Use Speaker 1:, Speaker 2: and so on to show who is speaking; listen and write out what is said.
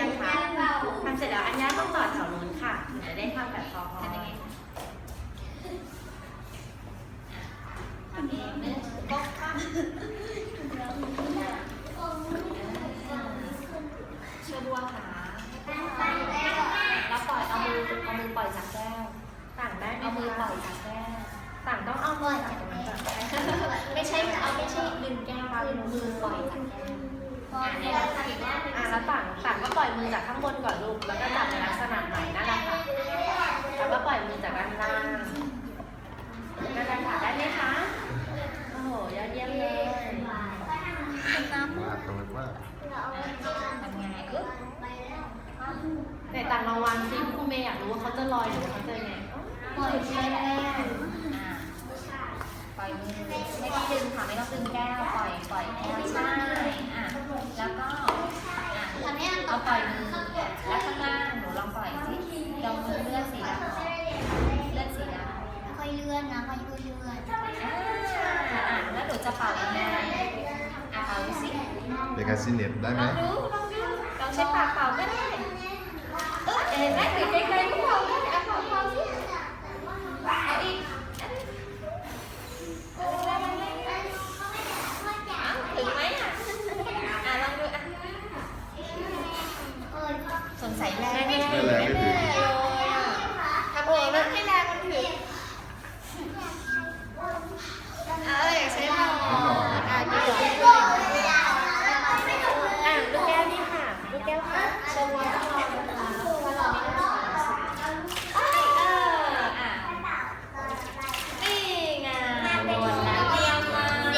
Speaker 1: ยังคะทำเสร็จแล้วอัญญาต้องต่อแถวนู้
Speaker 2: นค่ะจะได้ทำแบบพอๆทำยั
Speaker 1: งไงคะทำเองนะก็ค่ะเชื่อบัวหาแล้วปล่อยเอามือเอามือปล่อยจากแก้ว
Speaker 2: ต่างแด้ไเอา
Speaker 1: มือปล่อยจากแก้ว
Speaker 2: ต่างต้องเอามือจากตก้น
Speaker 1: ไม่ใช่เอาไม่ใช่ดึงแก้วเอามือปล่อยจากแก้วอะยเราทำอีค่ง
Speaker 2: แล้วต่างต่างก็ปล่อยมือจากข้างบนก่อนลูก แล้วก็จับในลักษณะใหม่นั่นแหละค่ะแล้วก็ปล่อยมือจากด้านล่างนั่นแหละค่ะได้ไหมคะ โอ้โหยอดเยี่ยมเลย
Speaker 1: น้ำ
Speaker 3: ว่าตรงว่า
Speaker 1: ทำไงอึ๊บ
Speaker 2: ไหนต่างลองวางซิครูเมย์อยากรู้ว่าเขาจะลอยหรือว่าเขาจะยังไง
Speaker 1: ปล่อยแก้วอะปล่อยมือไม่ต้องดึงค่ะไม่ต้องดึงแก้วปล่อยปล่อยแก้วใช่ ในกา
Speaker 4: รซีเน็ต
Speaker 1: ได้ไหมลองดูลองดูลองใช้ปากเป่าก็ได้ เออเห็นไหม
Speaker 4: ปิดไกลๆก็พอได้เอา
Speaker 1: เป่าเป่าสิ
Speaker 3: เอาอีกถึงไหม
Speaker 1: อะอะลองดูอะสงสัยแล้วไม่ถึง